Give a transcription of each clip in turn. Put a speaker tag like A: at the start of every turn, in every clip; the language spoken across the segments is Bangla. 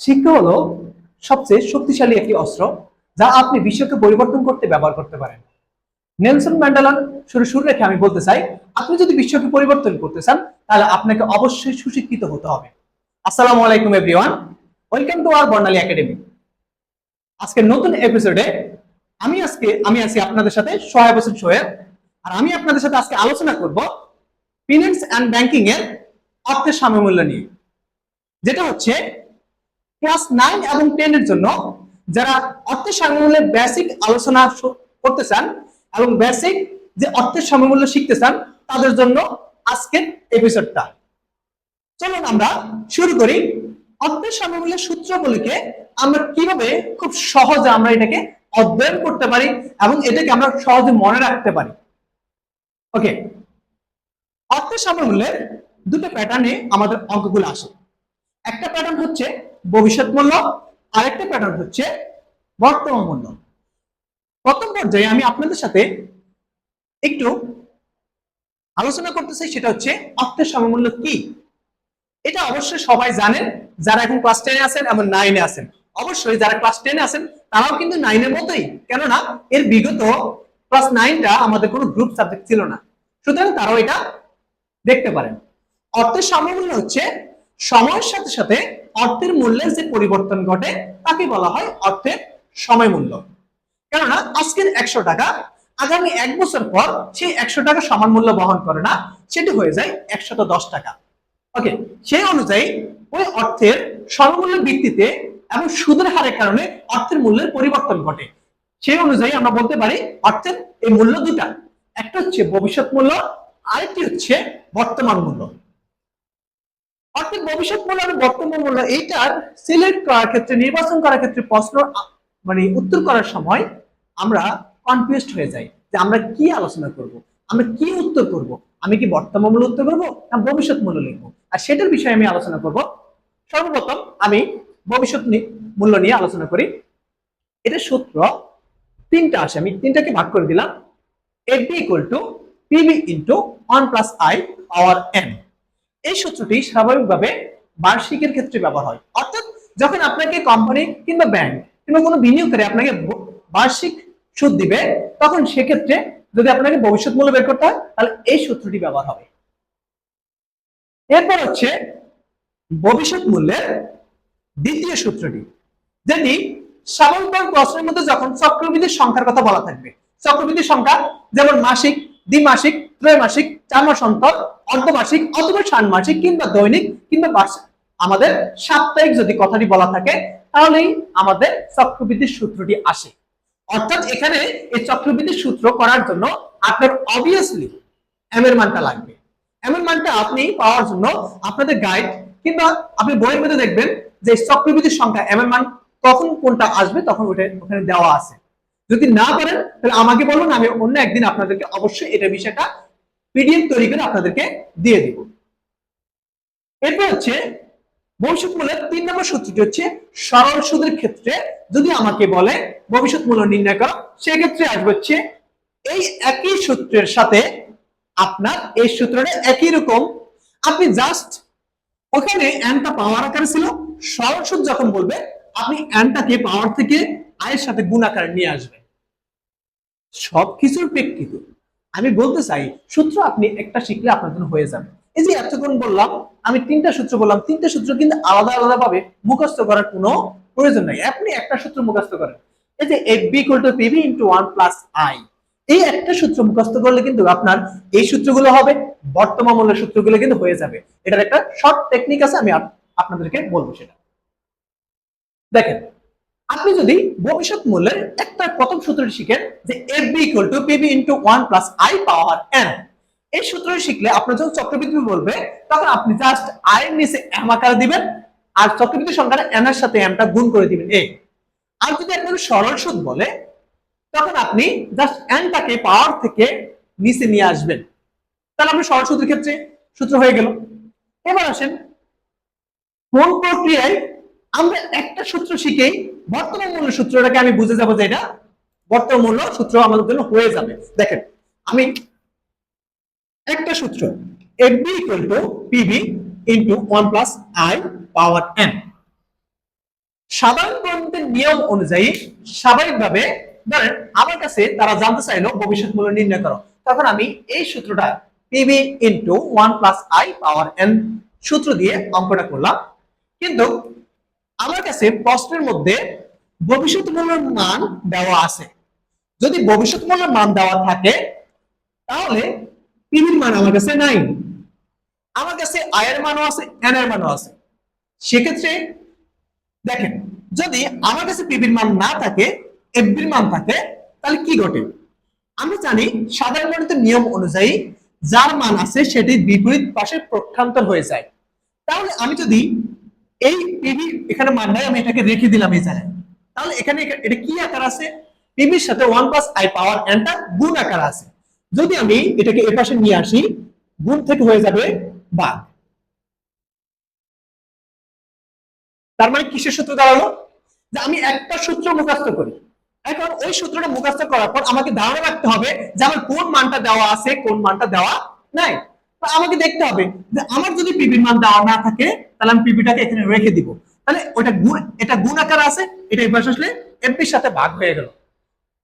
A: শিক্ষা হলো সবচেয়ে শক্তিশালী একটি অস্ত্র যা আপনি বিশ্বকে পরিবর্তন করতে ব্যবহার করতে পারেন। নেলসন ম্যান্ডেলার শুরু শুরু রেখে আমি বলতে চাই, আপনি যদি বিশ্বকে পরিবর্তন করতে চান, তাহলে আপনাকে অবশ্যই সুশিক্ষিত হতে হবে। আসসালামু আলাইকুম everyone, welcome to our Barnali academy. আজকের নতুন এপিসোডে আমি আজকে, আমি আছি আপনাদের সাথে সহায় বছর সোহেব আর আমি আপনাদের সাথে আজকে আলোচনা করব ফিনান্স অ্যান্ড ব্যাংকিং এর অর্থের সাম্যমূল্য নিয়ে, যেটা হচ্ছে ক্লাস নাইন এবং টেন এর জন্য যারা অর্থের সাম্যমূল্যের বেসিক আলোচনা করতে চান এবং বেসিক যে অর্থের সাম্যমূল্য শিখতে চান, তাদের জন্য আজকের এপিসোডটা চলুন আমরা শুরু করি। অর্থের সাম্যমূল্যের সূত্রগুলিকে আমরা কীভাবে খুব সহজে আমরা এটাকে অধ্যয়ন করতে পারি এবং এটাকে আমরা সহজে মনে রাখতে পারি? ওকে অর্থের সাম্যমূল্যের দুটো প্যাটার্নে আমাদের অঙ্কগুলো আসে। একটা প্যাটার্ন হচ্ছে ভবিষ্যৎ মূল্য, আরেকটা প্যাটার্ন হচ্ছে বর্তমান মূল্য। প্রথম পর্যায়ে আমি আপনাদের সাথে একটু আলোচনা করতে চাই, সেটা হচ্ছে অর্থের সমমূল্য কি? এটা অবশ্যই সবাই জানেন, যারা এখন ক্লাস টেনে আছেন এবং নাইনে আছেন। অবশ্যই যারা ক্লাস টেনে আছেন, তারাও কিন্তু নাইনের মতোই। কেননা, এর বিগত ক্লাস নাইনটা আমাদের কোনো গ্রুপ সাবজেক্ট ছিল না। সুতরাং তারাও এটা দেখতে পারেন। অর্থের সমমূল্য হচ্ছে সময়ের সাথে সাথে অর্থের মূল্যের যে পরিবর্তন ঘটে, তাকে বলা হয় অর্থের সময় মূল্য কেননা, আজকের একশো টাকা, আগামী এক বছর পর সেই একশো টাকা সমান মূল্য বহন করে না, সেটি হয়ে যায় একশত দশ টাকা। ওকে সেই অনুযায়ী ওই অর্থের সমমূল্যের ভিত্তিতে এবং সুদের হারের কারণে অর্থের মূল্যের পরিবর্তন ঘটে। সেই অনুযায়ী আমরা বলতে পারি অর্থের এই মূল্য দুটা। একটা হচ্ছে ভবিষ্যৎ মূল্য, আরেকটি হচ্ছে বর্তমান মূল্য। অর্থাৎ ভবিষ্যৎ মূল্য আর বর্তমান মূল্য এইটার সিলেক্ট করার ক্ষেত্রে, নির্বাচন করার ক্ষেত্রে প্রশ্ন মানে উত্তর করার সময় আমরা কনফিউজড হয়ে যাই যে আমরা কি আলোচনা করব, আমরা কি উত্তর করব, আমি কি বর্তমান মূল্য উত্তর করব না ভবিষ্যৎ মূল্য লিখব? আর সেটার বিষয়ে আমি আলোচনা করব। সর্বপ্রথম আমি ভবিষ্যৎ মূল্য নিয়ে আলোচনা করি। এটা সূত্র তিনটা আসে, আমি তিনটাকে ভাগ করে দিলাম। FB equal to PB into one plus I power N এই সূত্রটি স্বাভাবিকভাবে বার্ষিকের ক্ষেত্রে ব্যবহার হয়। অর্থাৎ যখন আপনাকে কোম্পানি কিংবা ব্যাংক কিংবা কোনো বিনিয়োগকারী আপনাকে বার্ষিক সুদ দিবে, তখন সেক্ষেত্রে যদি আপনাকে ভবিষ্যৎ মূল্য বের করতে হয়, তাহলে এই সূত্রটি ব্যবহার হবে। এরপর হচ্ছে ভবিষ্যৎ মূল্যের দ্বিতীয় সূত্রটি, যেটি স্বাভাবিকভাবে প্রশ্নের মধ্যে যখন চক্রবৃদ্ধির সংখ্যার কথা বলা থাকবে, চক্রবৃদ্ধির সংখ্যা যেমন মাসিক দ্বিমাসিক, ত্রৈমাসিক চার মাস অন্তর অর্ধমাসিক অথবা ষান্মাসিক কিংবা দৈনিক কিংবা বার্ষিক। আমাদের সাপ্তাহিক যদি কথাটি বলা থাকে, তাহলেই আমাদের চক্রবৃদ্ধির সূত্রটি আসে। অর্থাৎ এখানে এই চক্রবৃদ্ধির সূত্র করার জন্য আপনার অবভিয়াসলি এম এর মানটা লাগবে। এম এর মানটা আপনি পাওয়ার জন্য আপনাদের গাইড কিংবা আপনি বইয়ের মধ্যে দেখবেন যে চক্রবৃদ্ধির সংখ্যা এম এর মান কখন কোনটা আসবে তখন ওটা ওখানে দেওয়া আছে। যদি না পারেন, তাহলে আমাকে বলুন, আমি অন্য একদিন আপনাদেরকে অবশ্যই এটা বিষয়টা পিডিএফ তৈরি করে আপনাদেরকে দিয়ে দিব। এরপর হচ্ছে, ভবিষ্যৎ মূল্যের তিন নম্বর সূত্রটি হচ্ছে, সরল সুদের ক্ষেত্রে যদি আমাকে বলে ভবিষ্যৎ মূল্য নির্ণয় করো, সেক্ষেত্রে আসবে হচ্ছে, এই একই সূত্রের সাথে আপনার এই সূত্রটা একই রকম। আপনি জাস্ট ওখানে অ্যানটা পাওয়ার আকারে ছিল, সরল সুদ যখন বলবে, আপনি অ্যানটাকে পাওয়ার থেকে আয়ের সাথে গুণ আকারে নিয়ে আসবেন সবকিছুর প্রেক্ষিতে আমি বলতে চাই, সূত্র আপনি একটা শিখলে আপনার জন্য হয়ে যাবে। এই যে এতক্ষণ বললাম, আমি তিনটা সূত্র বললাম, তিনটা সূত্র কিন্তু আলাদা আলাদা ভাবে মুখস্থ করার কোনো প্রয়োজন নাই। আপনি একটা সূত্র মুখস্থ করেন। এই যে F B equal to PV into one plus I এই একটা সূত্র মুখস্থ করলে কিন্তু আপনার এই সূত্রগুলো হবে, বর্তমান মূল্যের সূত্রগুলো কিন্তু হয়ে যাবে। এটার একটা শর্ট টেকনিক আছে, আমি আপ- আপনাদেরকে বলব সেটা। দেখেন আপনি যদি ভবিষ্যৎ মূল্যের একটা প্রথম সূত্রটি শিখেন যে F B equal to PB into one plus I power N এই সূত্রটি শিখলে আপনার যখন চক্রবৃদ্ধি বলবে, তখন আপনি জাস্ট আই এর নিচে এম আকারে দিবেন, আর চক্রবৃদ্ধি সংখ্যাটা এন এর সাথে এমটা গুণ করে দিবেন এ আর যদি আপনাকে সরল সুদ বলে, তখন আপনি জাস্ট এনটাকে পাওয়ার থেকে নিচে নিয়ে আসবেন। তাহলে আপনি সরল সূত্রের ক্ষেত্রে সূত্র হয়ে গেল। এবার আসেন কোন প্রক্রিয়ায় আমরা একটা সূত্র শিখেই বর্তমান মূল্য সূত্রটাকে আমি বুঝে যাব যে এটা বর্তমান মূল্য সূত্র আমাদের জন্য হয়ে যাবে। দেখেন, আমি একটা সূত্র F B equal to PB into one plus I power N সাধারণ গণিতের নিয়ম অনুযায়ী স্বাভাবিকভাবে, ধরেন আমার কাছে তারা জানতে চাইলো ভবিষ্যৎ মূল্য নির্ণয় করো, তখন আমি এই সূত্রটা PB into one plus I power N সূত্র দিয়ে অঙ্কটা করলাম। কিন্তু আমার কাছে প্রশ্নের মধ্যে ভবিষ্যৎ মূল্যের মান দেওয়া আছে। যদি ভবিষ্যৎ মূল্যের মান দেওয়া থাকে, তাহলে পিবির মান আমার কাছে নাই। আমার কাছে আয়ের মানও আছে, এন এর মানও আছে। সেক্ষেত্রে দেখেন, যদি আমার কাছে পিবির মান না থাকে এফবির মান থাকে, তাহলে কি ঘটে? আমরা জানি সাধারণ নিয়ম অনুযায়ী যার মান আছে সেটি বিপরীত পাশে প্রক্ষান্তর হয়ে যায়। তাহলে আমি যদি এই পিবি এখানে মান নাই আমি এটাকে রেখে দিলাম এই জায়গায়। তাহলে এখানে এটা- কি আকার আছে? পিবির সাথে ওয়ান প্লাস আই পাওয়ার এনটা গুণ আকার আছে। যদি আমি এটাকে এ পাশে নিয়ে আসি, গুণ থেকে হয়ে যাবে বাদ তার মানে কিসের সূত্র দাঁড়াল? যে আমি একটা সূত্র মুখস্থ করি। এখন ওই সূত্রটা মুখস্থ করার পর আমাকে ধারণা রাখতে হবে যে আমার কোন মানটা দেওয়া আছে, কোন মানটা দেওয়া নাই। আমাকে দেখতে হবে। যে আমার যদি পিবির মান দেওয়া না থাকে, তাহলে আমি পিবিটাকে এখানে রেখে দিব। তাহলে ওটা এটা গুণ আকার আছে, এটা পাশে আসলে এমপির সাথে ভাগ হয়ে গেল।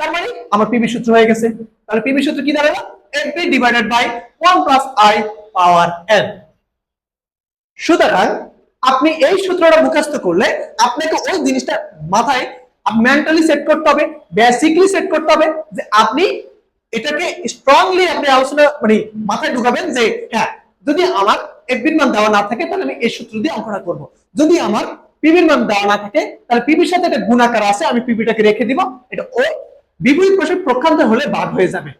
A: তার মানে আমার পিবি সূত্র হয়ে গেছে। তাহলে পিবি সূত্র কি দাঁড়াল? MP divided by one plus I power N সুতরাং আপনি এই সূত্রটা মুখস্থ করলে আপনাকে ওই জিনিসটা মাথায় মেন্টালি সেট করতে হবে বেসিকলি সেট করতে হবে যে আপনি এটাকে স্ট্রংলি আপনি আলোচনা মানে মাথায় ঢুকাবেন যে হ্যাঁ যদি আমার এফবির মান দেওয়া না থাকে, তাহলে আমি এই সূত্র দিয়ে অঙ্কটা করব। যদি আমার পিবির মান দেওয়া না থাকে, তাহলে পিবির সাথে একটা গুণাকার আছে, আমি পিবিটাকে রেখে দিব। এটা ওই বিপরীত পাশে প্রক্ষান্ত হলে বাদ হয়ে যাবে।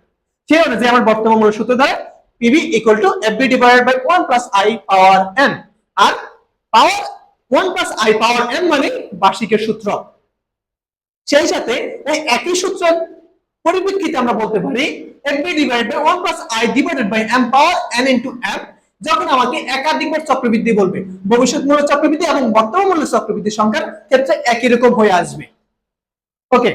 A: সেই অনুযায়ী আমার বর্তমান মূল্য সূত্র দ্বারা PB equal to FB divided by one plus I power N R power one plus I power N মানে বার্ষিকের সূত্র। সেই সাথে একই সূত্র পরিপ্রেক্ষিতে আমরা বলতে পারি এম পাওয়ার এম যখন আমাকে একাধিকবার চক্রবৃদ্ধি বলবে। ভবিষ্যৎ মূল্য চক্রবৃদ্ধি এবং বর্তমান মূল্য চক্রবৃদ্ধি সংখ্যার ক্ষেত্রে একই রকম হয়ে আসবে। ওকে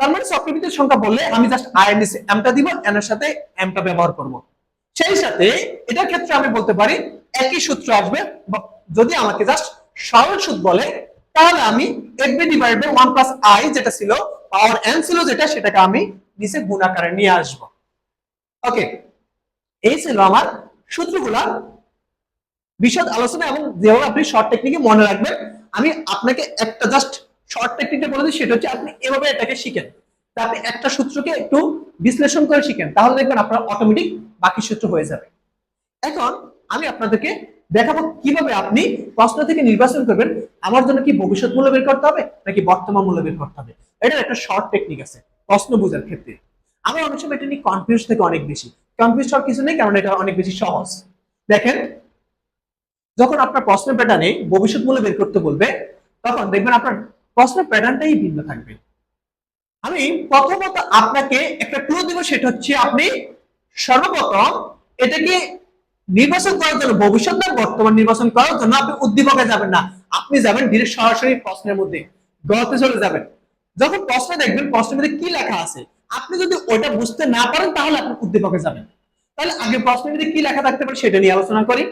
A: তার মানে চক্রবৃদ্ধির সংখ্যা বললে আমি জাস্ট আই এর নিচে এমটা দিব এন এর সাথে এমটা ব্যবহার করব। সেই সাথে এটার ক্ষেত্রে আমি বলতে পারি, একই সূত্র আসবে যদি আমাকে জাস্ট সরল সুদ বলে তাহলে আমি FB divide by plus I যেটা ছিল পাওয়ার এন ছিল যেটা, সেটাকে আমি নিচে গুণ আকারে নিয়ে আসব। ওকে এই ছিল আমার সূত্রগুলা। বিশদ আলোচনা এবং যেভাবে আপনি শর্ট টেকনিকে মনে রাখবেন, আমি আপনাকে একটা জাস্ট শর্ট টেকনিকটা বলে দিই, সেটা হচ্ছে আপনি এভাবে এটাকে শিখেন। আপনি একটা সূত্রকে একটু বিশ্লেষণ করে শিখেন, তাহলে দেখবেন আপনার অটোমেটিক বাকি সূত্র হয়ে যাবে। এখন আমি আপনাদেরকে দেখাবো কীভাবে আপনি প্রশ্ন থেকে নির্বাচন করবেন। আমার জন্য কি ভবিষ্যৎ মূল্য বের করতে হবে, নাকি বর্তমান মূল্য বের করতে হবে? এটার একটা শর্ট টেকনিক আছে, প্রশ্ন বোঝার ক্ষেত্রে। আমি অনেক সময় এটা নিয়ে কনফিউজ থেকে অনেক বেশি। কনফিউজ হওয়ার কিছু নেই, কারণ এটা অনেক বেশি সহজ। দেখেন, যখন আপনার প্রশ্নের প্যাটার্নে ভবিষ্যৎ মূল্য বের করতে বলবে, তখন দেখবেন আপনার প্রশ্নের প্যাটার্নটাই ভিন্ন থাকবে। আমি প্রথমত আপনাকে একটা ক্লু দিব, সেটা হচ্ছে আপনি সর্বপ্রথম এটাকে নির্বাচন করার জন্য, ভবিষ্যৎ না বর্তমান নির্বাচন করার জন্য আপনি উদ্দীপকে যাবেন না। আপনি যাবেন ডিরেক্ট সরাসরি প্রশ্নের মধ্যে গতে চলে যাবেন। যখন প্রশ্ন দেখবেন, প্রশ্নের মধ্যে কি লেখা আছে? আপনি যদি ওইটা বুঝতে না পারেন, তাহলে আপনি উদ্দীপকে যাবেন। তাহলে আগে প্রশ্নের মধ্যে কি লেখা থাকতে পারে সেটা নিয়ে আলোচনা করি।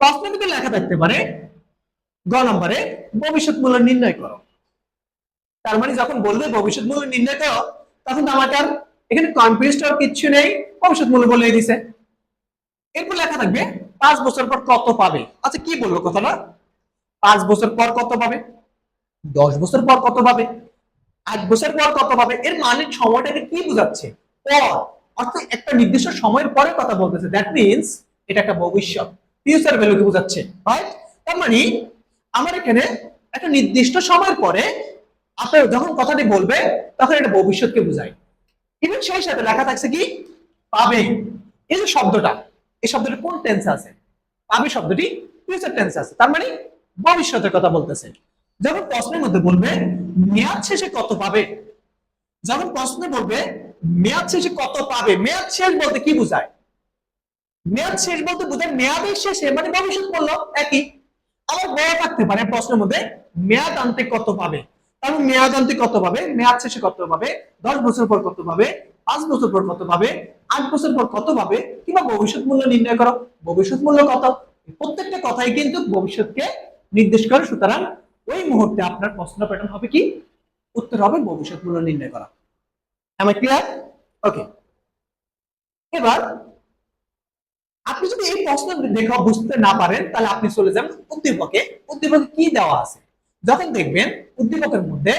A: প্রশ্নের মধ্যে লেখা থাকতে পারে, গ নম্বরে, ভবিষ্যৎ মূল্য নির্ণয় করো। তার মানে যখন বলবে ভবিষ্যৎ মূল্য নির্ণয় করো, তখন আর এখানে কনফিউজ কিচ্ছু নেই, ভবিষ্যৎ মূল্য বলে দিছে। এরপর লেখা থাকবে, পাঁচ বছর পর কত পাবে? আচ্ছা কি বলল কথাটা? পাঁচ বছর পর কত পাবে? দশ বছর পর কত পাবে? আট বছর পর কত পাবে? এর মানে সময়টাকে কি বোঝাচ্ছে? পর। অর্থাৎ একটা নির্দিষ্ট সময়ের পরে কথা বলতেছে। দ্যাট মিনস এটা একটা ভবিষ্যৎ। ফিউচার ভ্যালুকে বোঝাচ্ছে? রাইট তার মানে আমার এখানে একটা নির্দিষ্ট সময়ের পরে আপনার যখন কথাটি বলবে, তখন এটা ভবিষ্যৎকে বোঝায়। ইভেন সেই সাথে লেখা থাকছে কি? পাবে। এই যে শব্দটা এই শব্দটা কোন টেন্স আছে? পাবে শব্দটি ফিউচার টেন্স আছে। তার মানে ভবিষ্যতের কথা বলতেছে। যখন প্রশ্নের মধ্যে বলবে, মেয়াদ শেষে কত পাবে? যখন প্রশ্নে বলবে, মেয়াদ শেষে কত পাবে? মেয়াদ শেষ বলতে কি বোঝায়? মেয়াদ শেষ বলতে বোঝায় মেয়াদের শেষে মানে ভবিষ্যৎ বলল, একই। আবার বড় থাকতে পারে প্রশ্নের মধ্যে, মেয়াদ আনতে কত পাবে? তাহলে মেয়াদ আনতে কত পাবে? মেয়াদ শেষে কত পাবে? দশ বছর পর কত পাবে? পাঁচ বছর পর কত পাবে? আট বছর পর কত পাবে? কিংবা ভবিষ্যৎ মূল্য নির্ণয় করো। ভবিষ্যৎ মূল্য কত? প্রত্যেকটা কথাই কিন্তু ভবিষ্যৎকে নির্দেশ করে। সুতরাং ওই মুহূর্তে আপনার প্রশ্ন প্যাটার্ন হবে কি? উত্তর হবে ভবিষ্যৎ মূল্য নির্ণয় করা। আমি ক্লিয়ার ওকে এবার আপনি যদি এই প্রশ্ন দেখা বুঝতে না পারেন, তাহলে আপনি চলে যান উদ্দীপকে। উদ্দীপকে কি দেওয়া আছে? যখন দেখবেন উদ্দীপকের মধ্যে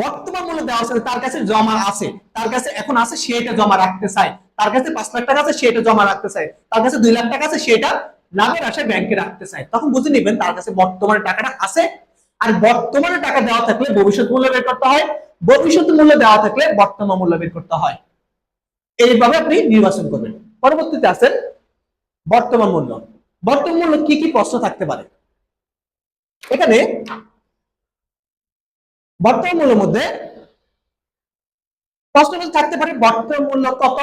A: বর্তমান মূল্য দেওয়া আছে তার কাছে জমা আছে। তার কাছে এখন আছে সে এটা জমা রাখতে চায়। তার কাছে পাঁচ লাখ টাকা আছে সে এটা জমা রাখতে চায়। তার কাছে দুই লাখ টাকা আছে, সেটা লাভের আশায় ব্যাংকে রাখতে চায়। তখন বুঝে নেবেন তার কাছে বর্তমানে টাকাটা আছে। আর বর্তমানে টাকা দেওয়া থাকলে ভবিষ্যৎ মূল্য বের করতে হয়। ভবিষ্যৎ মূল্য দেওয়া থাকলে বর্তমান মূল্য বের করতে হয়। এইভাবে আপনি নির্বাচন করবেন। পরবর্তীতে আছেন বর্তমান মূল্য। বর্তমান মূল্য কি কি প্রশ্ন থাকতে পারে? এখানে বর্তমান মূল্যের মধ্যে প্রশ্নগুলো থাকতে পারে বর্তমান মূল্য কত?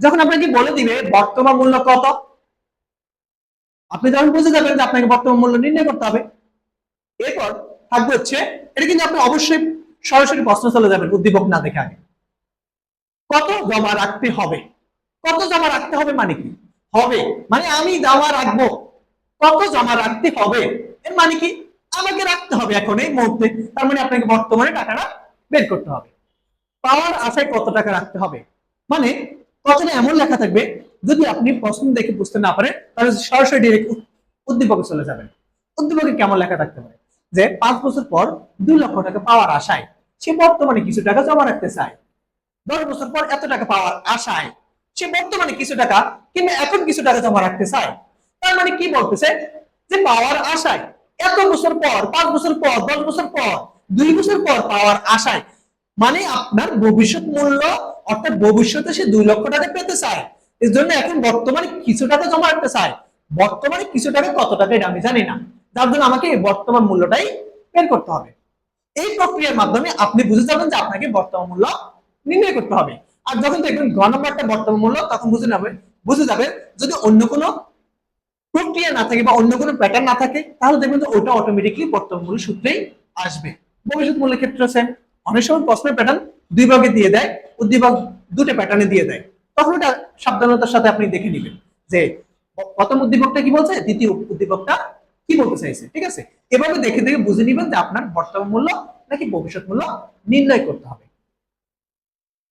A: যখন আপনাকে বলে দিবে বর্তমান মূল্য কত? আপনি যখন বুঝে যাবেন যে আপনাকে বর্তমান মূল্য নির্ণয় করতে হবে। এরপর থাকবে হচ্ছে, এটা কিন্তু আপনি অবশ্যই সরাসরি প্রশ্ন চলে যাবেন উদ্দীপক না দেখে আগে। কত জমা রাখতে হবে? কত জমা রাখতে হবে মানে কি? হবে। মানে আমি জমা রাখব। কত জমা রাখতে হবে? এর মানে কি? আমাকে রাখতে হবে এখন এই মুহূর্তে। তার মানে আপনাকে বর্তমানে টাকাটা বের করতে হবে। পাওয়ার আশায় কত টাকা রাখতে হবে? মানে কথাটা এমন লেখা থাকবে, যদি আপনি প্রশ্ন দেখে বুঝতে না পারেন, তাহলে সরাসরি ডিরেক্ট উদ্দীপকে চলে যাবেন। উদ্দীপকে কেমন লেখা থাকতে পারে? যে পাঁচ বছর পর দুই লক্ষ টাকা পাওয়ার আশায় সে বর্তমানে কিছু টাকা জমা রাখতে চায়। দশ বছর পর এত টাকা পাওয়ার আশায় সে বর্তমানে কিছু টাকা কিংবা এখন কিছু টাকা জমা রাখতে চায়। তার মানে কি বলতেছে? যে পাওয়ার আশায় এত বছর পর, পাঁচ বছর পর, দশ বছর পর, দুই বছর পর পাওয়ার আশায় মানে আপনার ভবিষ্যৎ মূল্য, অর্থাৎ ভবিষ্যতে সে দুই লক্ষ টাকা পেতে চায়। এর জন্য এখন বর্তমানে কিছু টাকা জমা রাখতে চায়। বর্তমানে কিছু টাকা কত টাকা এটা আমি জানি না। যার জন্য আমাকে বর্তমান মূল্যটাই বের করতে হবে। এই প্রক্রিয়ার মাধ্যমে আপনি বুঝে যাবেন যে আপনাকে বর্তমান মূল্য নির্ণয় করতে হবে। আর যখন দেখবেন ঘ নম্বরটা বর্তমান মূল্য, তখন বুঝে নেবে বুঝে যাবেন যদি অন্য কোনো প্রক্রিয়া না থাকে বা অন্য কোনো প্যাটার্ন না থাকে, তাহলে দেখবেন যে ওটা অটোমেটিকলি বর্তমান মূল্য সূত্রেই আসবে। ভবিষ্যৎ মূল্যের ক্ষেত্রে আছে অনেক সময় প্রশ্নের প্যাটার্ন দুই ভাগে দিয়ে দেয় উদ্দীপক দুটো প্যাটার্নে দিয়ে দেয়। তখন ওটা সাবধানতার সাথে আপনি দেখে নেবেন যে প্রথম উদ্দীপকটা কি বলছে, দ্বিতীয় উদ্দীপকটা কি বলতে চাইছে, ঠিক আছে? এভাবে দেখে দেখে বুঝে নিবেন যে আপনার বর্তমান মূল্য নাকি ভবিষ্যৎ মূল্য নির্ণয় করতে হবে।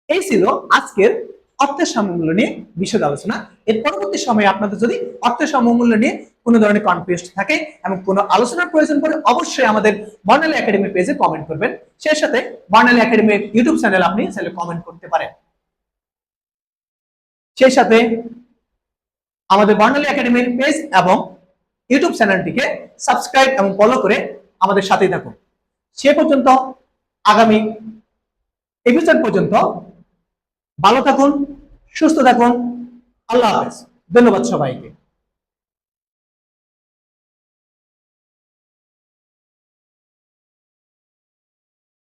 A: এই ছিল আজকের অর্থের সমমূল্য নিয়ে বিশদ আলোচনা। এর পরবর্তী সময়ে আপনাদের যদি অর্থের সমমূল্য নিয়ে কোনো ধরনের কনফিউজ থাকে এবং কোনো আলোচনার প্রয়োজন পড়ে, অবশ্যই আমাদের বর্ণালী একাডেমি পেজে কমেন্ট করবেন। সেই সাথে বর্ণালী একাডেমির ইউটিউব চ্যানেল আপনি কমেন্ট করতে পারেন। সেই সাথে আমাদের বর্ণালী একাডেমির পেজ এবং ইউটিউব চ্যানেলটিকে সাবস্ক্রাইব এবং ফলো করে আমাদের সাথেই থাকুন। সে পর্যন্ত আগামী এপিসোড পর্যন্ত ভালো থাকুন সুস্থ থাকুন। আল্লাহ হাফেজ। ধন্যবাদ সবাইকে।